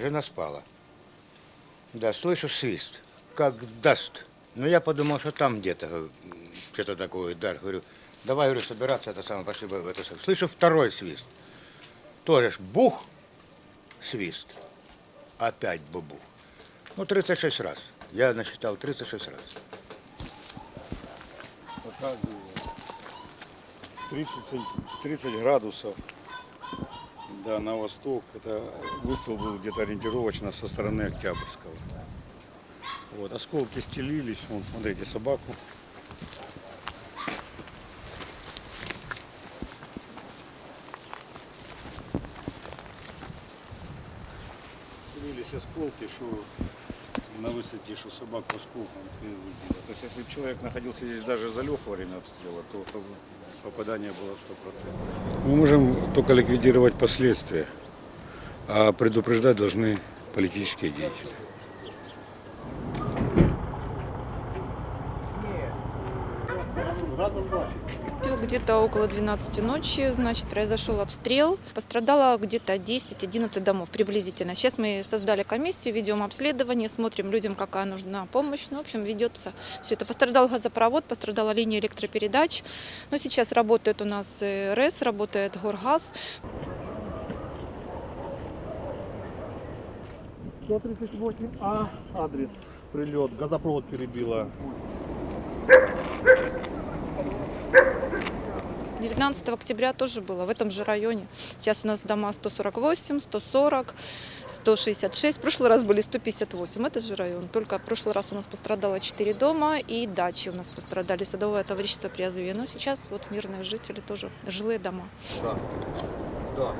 жена спала. Да, слышу свист, как даст. Ну, я подумал, что там где-то что-то такое, да, говорю, давай, говорю, собираться, это самое, пошли бы это самое. Слышу второй свист. Тоже ж бух, свист, опять бубух. Ну, 36 раз. Я насчитал 36 раз. показываю. 30, цен- 30 градусов да, на восток. Это выстрел был где-то ориентировочно со стороны Октябрьского. Вот, осколки стелились. Вон, смотрите, собаку. Стелились осколки, что на высоте, что собак по выбило. То есть, если бы человек находился здесь даже залег во время обстрела, то попадание было 100%. Мы можем только ликвидировать последствия, а предупреждать должны политические деятели. Где-то около 12 ночи, значит, произошел обстрел. Пострадало где-то 10-11 домов приблизительно. Сейчас мы создали комиссию, ведем обследование, смотрим людям, какая нужна помощь. Ну, в общем, ведется все это. Пострадал газопровод, пострадала линия электропередач. Но сейчас работает у нас РЭС, работает Горгаз. 138А, адрес, прилет, газопровод перебило. 19 октября тоже было в этом же районе. Сейчас у нас дома 148, 140, 166. В прошлый раз были 158. Это же район. Только в прошлый раз у нас пострадало 4 дома и дачи у нас пострадали. Садовое товарищество Приазовье. Но сейчас вот мирные жители тоже, жилые дома. Да. Да.